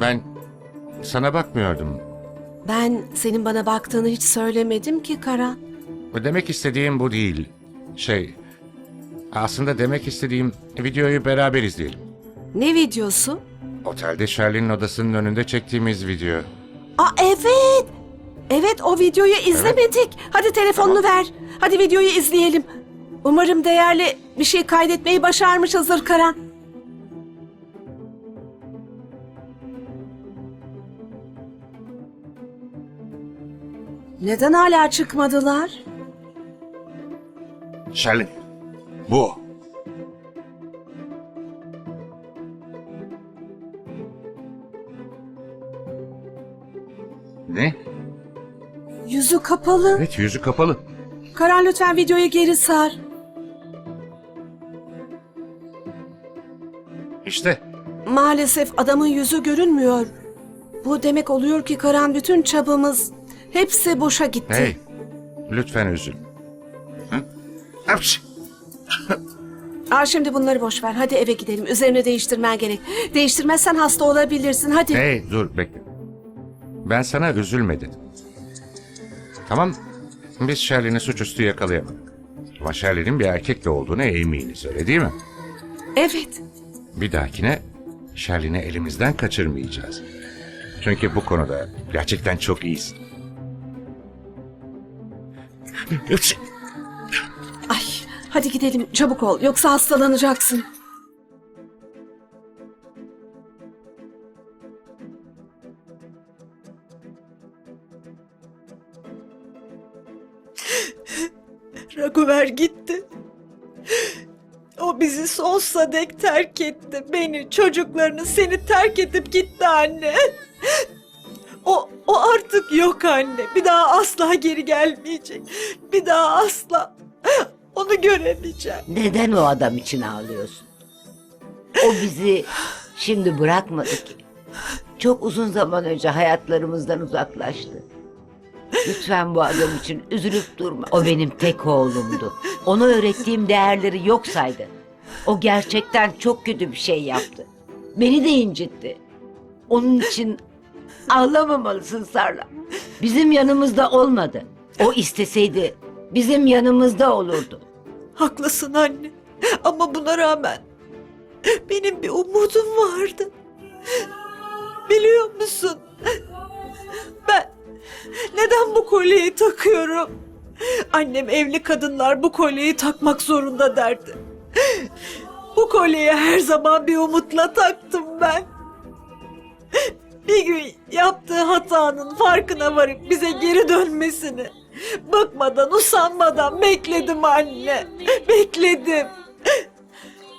Ben sana bakmıyordum. Ben senin bana baktığını hiç söylemedim ki Karan. Demek istediğim bu değil. Şey, aslında demek istediğim videoyu beraber izleyelim. Ne videosu? Otelde Charlie'nin odasının önünde çektiğimiz video. Aa evet. Evet o videoyu izlemedik. Hadi telefonunu ver. Hadi videoyu izleyelim. Umarım değerli bir şey kaydetmeyi başarmışızdır Karan. Neden hala çıkmadılar? Charlie, bu. Ne? Yüzü kapalı. Evet, yüzü kapalı. Karan lütfen videoyu geri sar. İşte. Maalesef adamın yüzü görünmüyor. Bu demek oluyor ki Karan bütün çabamız hepsi boşa gitti. Hey, lütfen üzül. Hı? Apş! Aa, şimdi bunları boş ver. Hadi eve gidelim. Üzerini değiştirmen gerek. Değiştirmezsen hasta olabilirsin. Hadi. Hey, dur bekle. Ben sana üzülme dedim. Tamam, biz Shirley'ni suçüstü yakalayamadık. Ama Shirley'nin bir erkekle olduğunu eminiz, öyle değil mi? Evet. Bir dahakine Shirley'ni elimizden kaçırmayacağız. Çünkü bu konuda gerçekten çok iyisin. Ay, hadi gidelim. Çabuk ol. Yoksa hastalanacaksın. Raguver gitti. O bizi sonsuza dek terk etti. Beni, çocuklarını, seni terk edip gitti anne. O, o artık yok anne. Bir daha asla geri gelmeyecek. Bir daha asla onu göremeyeceğim. Neden o adam için ağlıyorsun? O bizi şimdi bırakmadı ki. Çok uzun zaman önce hayatlarımızdan uzaklaştı. Lütfen bu adam için üzülüp durma. O benim tek oğlumdu. Ona öğrettiğim değerleri yok saydı. O gerçekten çok kötü bir şey yaptı. Beni de incitti. Onun için ağlamamalısın Sarla. Bizim yanımızda olmadı. O isteseydi bizim yanımızda olurdu. Haklısın anne. Ama buna rağmen benim bir umudum vardı. Biliyor musun? Ben neden bu kolyeyi takıyorum? Annem evli kadınlar bu kolyeyi takmak zorunda derdi. Bu kolyeyi her zaman bir umutla taktım ben. Bir gün yaptığı hatanın farkına varıp bize geri dönmesini bıkmadan, usanmadan bekledim anne. Bekledim.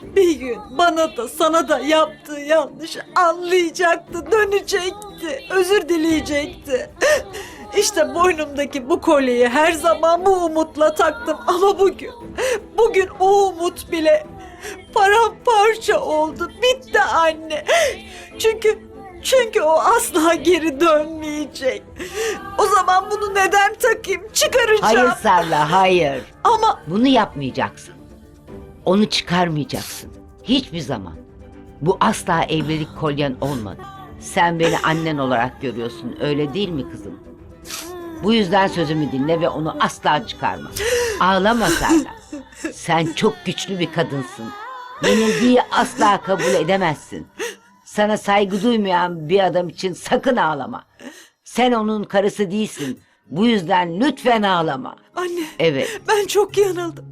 Bir gün bana da sana da yaptığı yanlışı anlayacaktı, dönecekti, özür dileyecekti. İşte boynumdaki bu kolyeyi her zaman bu umutla taktım ama bugün, bugün o umut bile paramparça oldu, bitti anne. Çünkü, çünkü o asla geri dönmeyecek. O zaman bunu neden takayım? Çıkaracağım. Hayır Sarla hayır. Ama Bunu yapmayacaksın. Onu çıkarmayacaksın. Hiçbir zaman. Bu asla evlilik kolyen olmadı. Sen beni annen olarak görüyorsun öyle değil mi kızım? Bu yüzden sözümü dinle ve onu asla çıkarma. Ağlama Sarla. Sen çok güçlü bir kadınsın. Yenilgiyi asla kabul edemezsin. Sana saygı duymayan bir adam için sakın ağlama. Sen onun karısı değilsin. Bu yüzden lütfen ağlama. anne Evet. Ben çok yanıldım.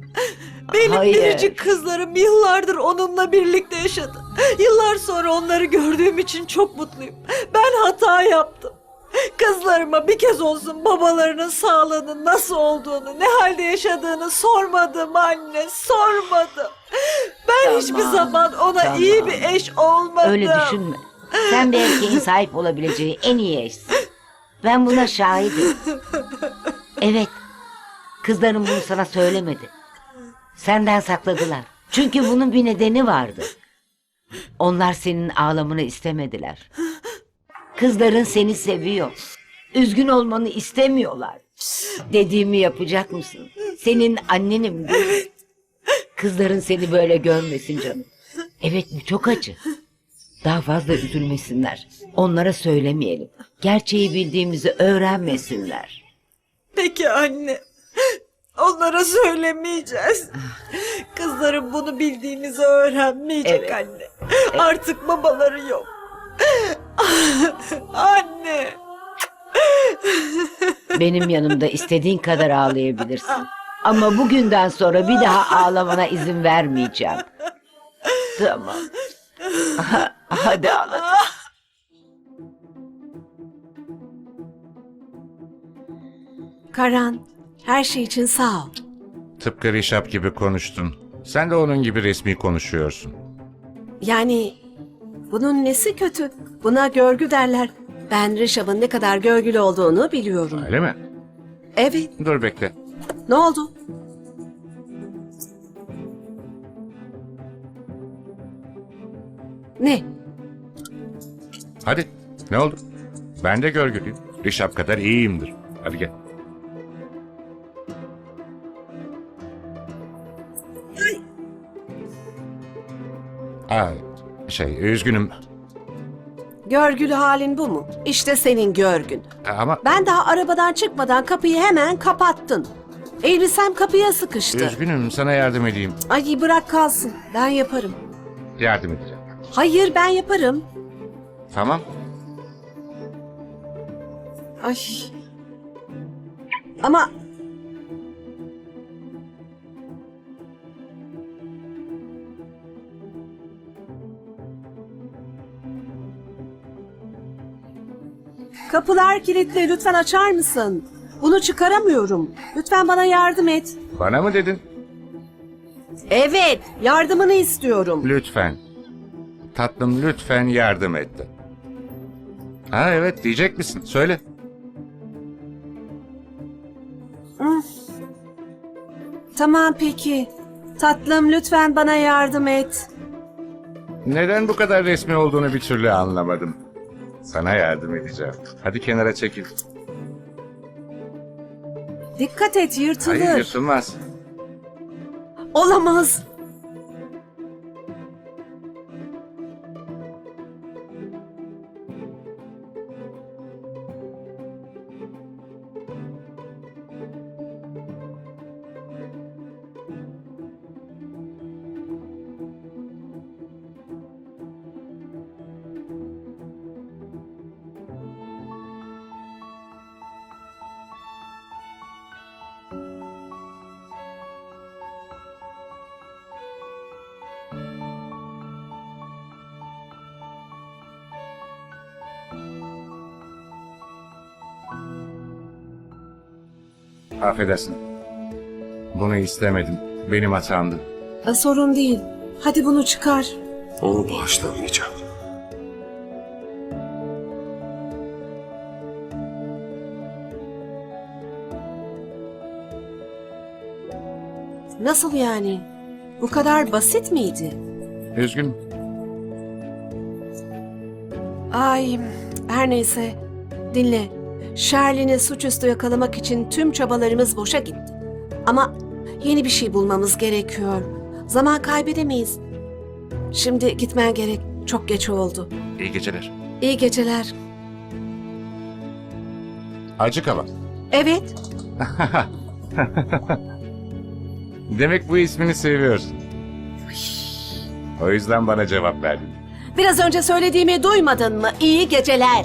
Benim Hayır. biricik kızlarım yıllardır onunla birlikte yaşadı. Yıllar sonra onları gördüğüm için çok mutluyum. Ben hata yaptım. Kızlarıma bir kez olsun babalarının sağlığının nasıl olduğunu, ne halde yaşadığını sormadım anne, sormadım. Hiçbir zaman ona tamam. iyi bir eş olmadım. Öyle düşünme. Sen bir erkeğin sahip olabileceği en iyi eşsin. Ben buna şahidim. Evet. Kızların bunu sana söylemedi. Senden sakladılar. Çünkü bunun bir nedeni vardı. Onlar senin ağlamanı istemediler. Kızların seni seviyor. Üzgün olmanı istemiyorlar. Dediğimi yapacak mısın? Senin annenim değil? Kızların seni böyle görmesin canım. Evet bu çok acı. Daha fazla üzülmesinler. Onlara söylemeyelim. Gerçeği bildiğimizi öğrenmesinler. Peki anne. Onlara söylemeyeceğiz. Kızlarım bunu bildiğimizi öğrenmeyecek Evet. anne. Artık babaları yok. anne. Benim yanımda istediğin kadar ağlayabilirsin. Ama bugünden sonra bir daha ağlamana izin vermeyeceğim. Tamam. Hadi ağla. Karan, her şey için sağ ol. Tıpkı Rişap gibi konuştun. Sen de onun gibi resmi konuşuyorsun. Yani bunun nesi kötü? Buna görgü derler. Ben Rişab'ın ne kadar görgülü olduğunu biliyorum. Öyle mi? Evet, Dur bekle. Ne oldu? Ne? Hadi. Ne oldu? Ben de görgülüyüm. Rişap kadar iyiyimdir. Hadi gel. Aa, şey üzgünüm Görgülü halin bu mu? İşte senin görgün. ama Ben daha arabadan çıkmadan kapıyı hemen kapattın. Elbisem kapıya sıkıştı. üzgünüm sana yardım edeyim. Ay bırak kalsın. Ben yaparım. Yardım edeceğim. Hayır ben yaparım. Tamam. Ay. Ama Kapılar kilitli. Lütfen açar mısın? Bunu çıkaramıyorum. Lütfen bana yardım et. Bana mı dedin? Evet, yardımını istiyorum. Lütfen. Tatlım lütfen yardım et. de. Ha evet diyecek misin? Söyle. Tamam peki. Tatlım lütfen bana yardım et. Neden bu kadar resmi olduğunu bir türlü anlamadım. Sana yardım edeceğim. Hadi kenara çekil. Dikkat et yırtılır. Hayır yırtılmaz. Olamaz. Affedersin. Bunu istemedim. Benim hatamdı. Ha, Sorun değil. Hadi bunu çıkar. Onu bağışlamayacağım. Nasıl yani? Bu kadar basit miydi? Üzgün. Ay, her neyse. Dinle. Sherlin'i suçüstü yakalamak için tüm çabalarımız boşa gitti. Ama yeni bir şey bulmamız gerekiyor. Zaman kaybedemeyiz. Şimdi gitmen gerek. Çok geç oldu. İyi geceler. İyi geceler. Acık hava. Evet, Demek bu ismini seviyorsun. O yüzden bana cevap verdin. biraz önce söylediğimi duymadın mı? İyi geceler.